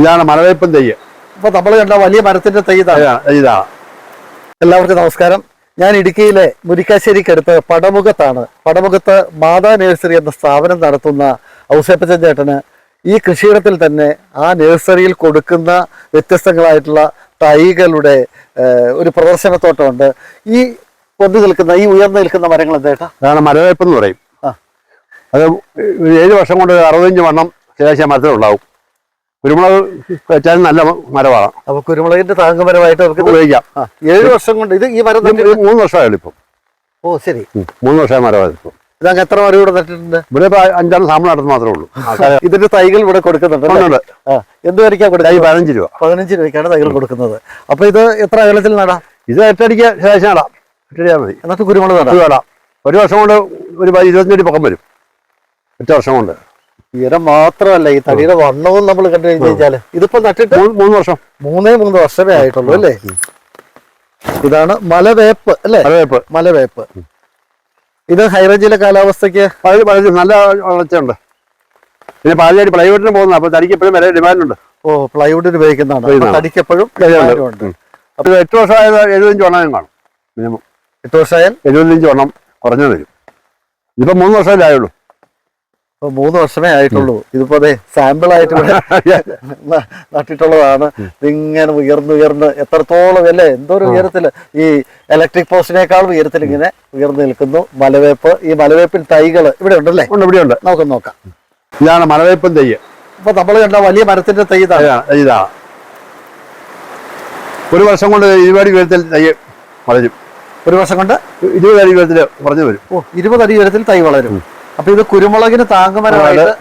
ഇതാണ് മലവേപ്പൻ തെയ്യ്. ഇപ്പൊ നമ്മൾ കണ്ട വലിയ മരത്തിന്റെ തൈ ഇതാണ്. എല്ലാവർക്കും നമസ്കാരം. ഞാൻ ഇടുക്കിയിലെ മുരിക്കാശ്ശേരിക്കടുത്ത് പടമുഖത്താണ്. പടമുഖത്ത് മാതാ നഴ്സറി എന്ന സ്ഥാപനം നടത്തുന്ന ഔസേപ്പച്ചൻ ചേട്ടന് ഈ കൃഷിയിടത്തിൽ തന്നെ ആ നഴ്സറിയിൽ കൊടുക്കുന്ന വ്യത്യസ്തങ്ങളായിട്ടുള്ള തൈകളുടെ ഒരു പ്രദർശനത്തോട്ടമുണ്ട്. ഈ പൊന്തി നിൽക്കുന്ന ഈ ഉയർന്നു നിൽക്കുന്ന മരങ്ങൾ എന്താ അതാണ് ഇതാണ് എന്ന് പറയും. അത് ഏഴ് വർഷം കൊണ്ട് അറുപത്തഞ്ച് വണ്ണം ശേഷം മരത്തിലുണ്ടാവും. കുരുമുളക് വെച്ചാലും നല്ല മരമാണ് അപ്പൊ കുരുമുളകിന്റെ താങ്കമരമായിട്ട് നമുക്ക് ഉപയോഗിക്കാം. ഏഴ് വർഷം കൊണ്ട് ഇത് ഈ മരം മൂന്ന് വർഷമായുള്ളൂ ഇപ്പം. ഓ ശരി. മൂന്ന് വർഷമായ മരമാണ് ഇപ്പം. ഇതങ്ങ് എത്ര മരം ഇവിടെ നട്ടിട്ടുണ്ട്? ഇവിടെ അഞ്ചാറ് സാമ്പിൾ നടത്തുന്നത് മാത്രമേ ഉള്ളൂ. ഇതിന്റെ തൈകൾ ഇവിടെ കൊടുക്കുന്നുണ്ട് എന്ത് വരയ്ക്കാ തൈ കൊടുക്കുന്നത് പതിനഞ്ച് രൂപ. പതിനഞ്ച് രൂപയ്ക്കാണ് തൈകൾ കൊടുക്കുന്നത്. അപ്പൊ ഇത് എത്ര അകലത്തിൽ നടാം? ഇത് എട്ടടിക്ക് ശേഷം നടാം. എട്ടടിയാൽ മതി. എന്നിട്ട് കുരുമുളക് നടാം. ഒരു വർഷം കൊണ്ട് ഒരു ഇരുപത്തഞ്ചടി പൊക്കം വരും. ഒറ്റ വർഷം കൊണ്ട്. ഉയരം മാത്രമല്ല ഈ തടിയുടെ വണ്ണവും നമ്മൾ കണ്ടു കഴിഞ്ഞാൽ. ഇതിപ്പോ നട്ടിട്ട് മൂന്ന് വർഷം. മൂന്നേ മൂന്ന് വർഷമേ ആയിട്ടുള്ളൂ അല്ലേ? ഇതാണ് മലവേപ്പ് അല്ലേ? മലവേപ്പ്. മലവേപ്പ്. ഇത് ഹൈറേഞ്ചിലെ കാലാവസ്ഥക്ക് നല്ല വളർച്ചയുണ്ട്. പിന്നെ പാലയാടി പ്ലൈവുഡിന് പോകുന്നു അപ്പൊ തടിക്ക് എപ്പോഴും വില ഡിമാൻഡുണ്ട്. ഓ പ്ലൈവുഡിന് ഉപയോഗിക്കുന്നതാണ്. തടിക്ക് എപ്പോഴും ഉണ്ട്. അപ്പൊ എട്ട് വർഷമായത് എഴുപത്തഞ്ച് വണ്ണം കാണും. മിനിമം. എട്ട് വർഷമായാൽ? എഴുപത്തഞ്ച് വണ്ണം കുറഞ്ഞു വരും. ഇതിപ്പോ മൂന്ന് വർഷമല്ലേ ആയുള്ളൂ. ഇപ്പൊ മൂന്ന് വർഷമേ ആയിട്ടുള്ളൂ. ഇതിപ്പോ അതെ സാമ്പിൾ ആയിട്ട് ഇവിടെ നട്ടിട്ടുള്ളതാണ്. ഇതിങ്ങനെ ഉയർന്ന് ഉയർന്ന് എത്രത്തോളം അല്ലേ? എന്തോ ഒരു ഉയരത്തിൽ ഈ ഇലക്ട്രിക് പോസ്റ്റിനേക്കാൾ ഉയരത്തിൽ ഇങ്ങനെ ഉയർന്നു നിൽക്കുന്നു. മലവേപ്പ് ഈ മലവേപ്പിൽ തൈകൾ ഇവിടെ ഉണ്ടല്ലേ? ഉണ്ട് ഇവിടെയുണ്ട് നമുക്ക് നോക്കാം. ഇതാണ് മലവേപ്പൻ തൈ. അപ്പൊ നമ്മൾ കണ്ട വലിയ മരത്തിന്റെ തൈ ഇതാണ്. ഒരു വർഷം കൊണ്ട് ഇരുപത് ഉയരത്തിൽ തൈ വളരും. ഒരു വർഷം കൊണ്ട് ഇരുപത് അടി ഉയരത്തിൽ പറഞ്ഞു വരും. ഓ ഇരുപത് അടി ഉയരത്തിൽ തൈ വളരും. അപ്പൊ ഇത് കുരുമുളകിന് താങ്ങുമരമായിട്ട്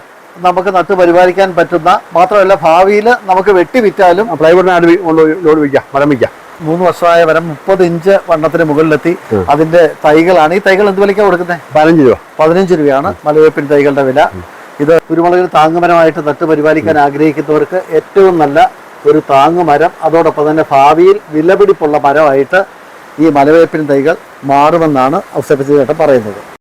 നമുക്ക് നട്ടു പരിപാലിക്കാൻ പറ്റുന്ന മാത്രമല്ല ഭാവിയിൽ നമുക്ക് വെട്ടി വിറ്റാലും പ്ലൈവുഡിന് അടുപ്പി കൊണ്ട് ലോഡ് വിൽക്കാം മരം വിൽക്കാം. മൂന്ന് വർഷമായ വരം മുപ്പത് ഇഞ്ച് വണ്ണത്തിന് മുകളിലെത്തി അതിന്റെ തൈകളാണ്. ഈ തൈകൾ എന്ത് വിലയ്ക്കാണ് കൊടുക്കുന്നത് പതിനഞ്ച് രൂപ. പതിനഞ്ച് രൂപയാണ് മലവേപ്പിൻ തൈകളുടെ വില. ഇത് കുരുമുളകിന് താങ്ങുമരമായിട്ട് നട്ടു പരിപാലിക്കാൻ ആഗ്രഹിക്കുന്നവർക്ക് ഏറ്റവും നല്ല ഒരു താങ്ങുമരം. അതോടൊപ്പം തന്നെ ഭാവിയിൽ വിലപിടിപ്പുള്ള മരമായിട്ട് ഈ മലവേപ്പിൻ തൈകൾ മാറുമെന്നാണ് ഔസേപ്പച്ചി ചേട്ടൻ പറയുന്നത്.